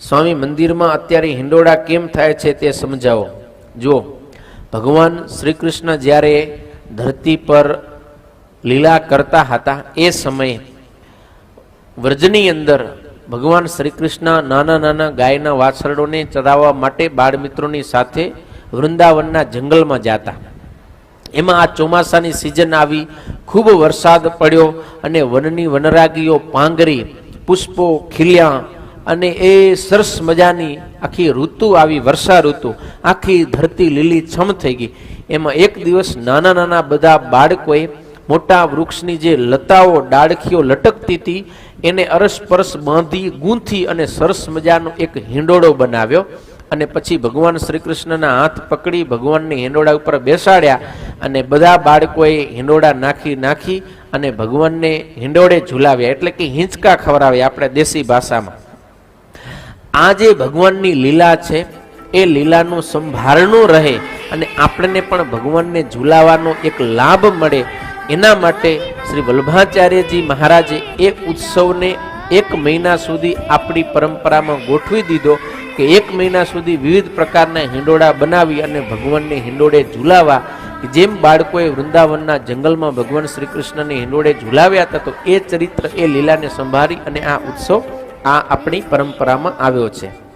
સ્વામી મંદિરમાં અત્યારે હિંડોળા કેમ થાય છે તે સમજાવો. જુઓ, ભગવાન શ્રી કૃષ્ણ જ્યારે ધરતી પર લીલા કરતા હતા એ સમયે વ્રજની અંદર ભગવાન શ્રી કૃષ્ણ નાના નાના ગાયના વાછરડોને ચરાવવા માટે બાળમિત્રોની સાથે વૃંદાવનના જંગલમાં જાતા. એમાં આ ચોમાસાની સિઝન આવી, ખૂબ વરસાદ પડ્યો અને વનની વનરાગીઓ પાંગરી, પુષ્પો, ખીલ્યા અને એ સરસ મજાની આખી ઋતુ, આવી વર્ષા ઋતુ, આખી ધરતી લીલી છમ થઈ ગઈ. એમાં એક દિવસ નાના નાના બધા બાળકોએ મોટા વૃક્ષની જે લતાઓ, ડાળખીઓ લટકતી હતી, એને અરસપરસ બાંધી, ગૂંથી અને સરસ મજાનો એક હિંડોળો બનાવ્યો અને પછી ભગવાન શ્રી કૃષ્ણના હાથ પકડી, ભગવાનને હિંડોળા ઉપર બેસાડ્યા અને બધા બાળકોએ હિંડોળા નાખી નાખી અને ભગવાનને હિંડોળે ઝુલાવ્યા. એટલે કે હિંચકા ખવડાવ્યા આપણે દેશી ભાષામાં. આ જે ભગવાનની લીલા છે, એ લીલાનું સંભારણું રહે અને આપણને પણ ભગવાનને ઝુલાવાનો એક લાભ મળે. એના માટે શ્રી વલ્ભાચાર્યજી મહારાજે એ ઉત્સવને એક મહિના સુધી આપણી પરંપરામાં ગોઠવી દીધો કે એક મહિના સુધી વિવિધ પ્રકારના હિંડોળા બનાવી અને ભગવાનને હિંડોળે ઝુલાવા જેમ બાળકોએ વૃંદાવનના જંગલમાં ભગવાન શ્રી કૃષ્ણને હિંડોળે ઝુલાવ્યા હતા, તો એ ચરિત્ર, એ લીલાને સંભાળી અને આ ઉત્સવ આ આપણી પરંપરામાં આવ્યો છે.